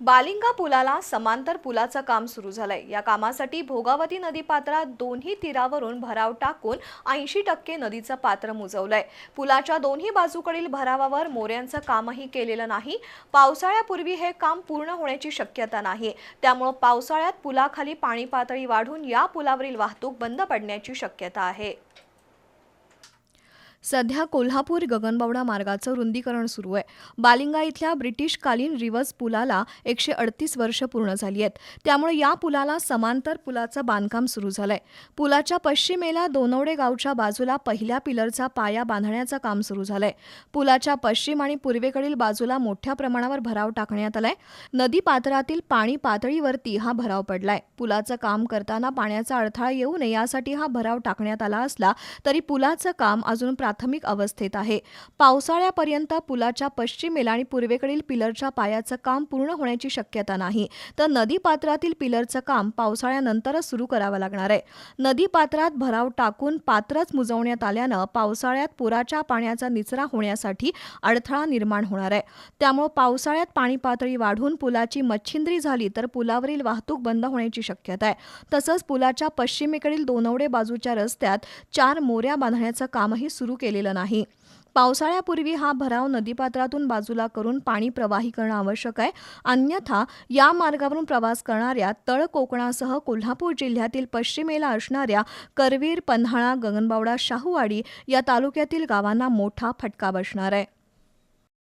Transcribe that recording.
बालिंगा पुलाला समांतर पुलाचं काम सुरू झालंय. या कामासाठी भोगावती नदीपात्रात दोन्ही तीरावरून भराव टाकून ऐंशी टक्के नदीचं पात्र मुजवलंय. पुलाच्या दोन्ही बाजूकडील भरावावर मोऱ्यांचं कामही केलेलं नाही. पावसाळ्यापूर्वी हे काम पूर्ण होण्याची शक्यता नाही. त्यामुळं पावसाळ्यात पुलाखाली पाणी पातळी वाढून या पुलावरील वाहतूक बंद पडण्याची शक्यता आहे. सध्या कोल्हापूर गगनबावडा मार्गाचं रुंदीकरण सुरू आहे. बालिंगा इथल्या ब्रिटिशकालीन रिवर्स पुलाला एकशे अडतीस वर्ष पूर्ण झाली आहेत. त्यामुळे या पुलाला समांतर पुलाचं बांधकाम सुरू झालंय. पुलाच्या पश्चिमेला दोनवडे गावच्या बाजूला पहिल्या पिलरचा पाया बांधण्याचं काम सुरू झालंय. पुलाच्या पश्चिम आणि पूर्वेकडील बाजूला मोठ्या प्रमाणावर भराव टाकण्यात आलाय. नदी पात्रातील पाणी पातळीवरती हा भराव पडलाय. पुलाचं काम करताना पाण्याचा अडथळा येऊ नये यासाठी हा भराव टाकण्यात आला असला तरी पुलाचं काम अजून प्राथमिक अवस्थेत आहे. पावसाळ्यापर्यंत पुलाच्या पश्चिमेला आणि पूर्वेकडील पिलरच्या पायाचं काम पूर्ण होण्याची शक्यता नाही. तर नदीपात्रातील पिलरचं काम पावसाळ्यानंतरच सुरू करावं लागणार आहे. नदीपात्रात भराव टाकून पात्रच मुजवण्यात आल्यानं पावसाळ्यात पुराच्या पाण्याचा निचरा होण्यासाठी अडथळा निर्माण होणार आहे. त्यामुळे पावसाळ्यात पाणी पातळी वाढून पुलाची मच्छिंद्री झाली तर पुलावरील वाहतूक बंद होण्याची शक्यता आहे. तसंच पुलाच्या पश्चिमेकडील दोनवडे बाजूच्या रस्त्यात चार मोऱ्या बांधण्याचं कामही सुरू केलेलं नाही. पावसाळ्यापूर्वी हा भराव नदीपात्रातून बाजूला करून पाणी प्रवाही करणं आवश्यक आहे. अन्यथा या मार्गावरून प्रवास करणाऱ्या तळ कोकणासह कोल्हापूर जिल्ह्यातील पश्चिमेला असणाऱ्या करवीर पन्हाळा गगनबावडा शाहूवाडी या तालुक्यातील गावांना मोठा फटका बसणार आहे.